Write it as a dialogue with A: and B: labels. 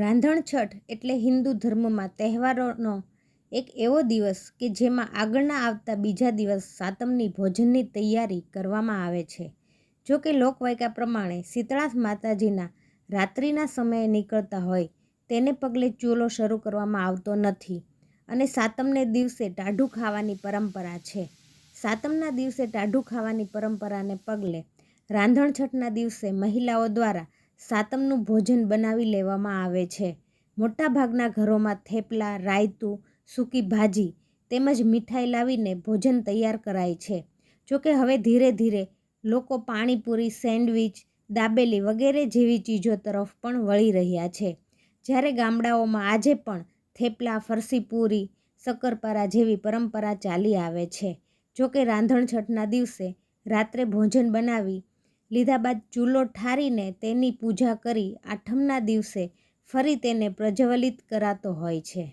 A: રાંધણછઠ એટલે હિન્દુ ધર્મમાં તહેવારોનો એક એવો દિવસ કે જેમાં આગળના આવતા બીજા દિવસ સાતમની ભોજનની તૈયારી કરવામાં આવે છે. જો કે લોકવાયકા પ્રમાણે શીતળા માતાજીના રાત્રિના સમયે નીકળતા હોય તેને પગલે ચૂલો શરૂ કરવામાં આવતો નથી અને સાતમને દિવસે ટાઢું ખાવાની પરંપરા છે. સાતમના દિવસે ટાઢું ખાવાની પરંપરાને પગલે રાંધણછઠના દિવસે મહિલાઓ દ્વારા સાતમનું ભોજન બનાવી લેવામાં આવે છે. મોટાભાગના ઘરોમાં થેપલા, રાયતું, સૂકી ભાજી તેમજ મીઠાઈ લાવીને ભોજન તૈયાર કરાય છે. જોકે હવે ધીરે ધીરે લોકો પાણીપુરી, સેન્ડવિચ, દાબેલી વગેરે જેવી ચીજો તરફ પણ વળી રહ્યા છે. જ્યારે ગામડાઓમાં આજે પણ થેપલા ફરસી પૂરી શક્કરપારા જેવી પરંપરા ચાલી આવે છે. જોકે રાંધણછઠના દિવસે રાત્રે ભોજન બનાવી લીધા બાદ ચૂલો ઠારીને તેની પૂજા કરી આઠમના દિવસે ફરી તેને પ્રજ્વલિત કરાતો હોય છે.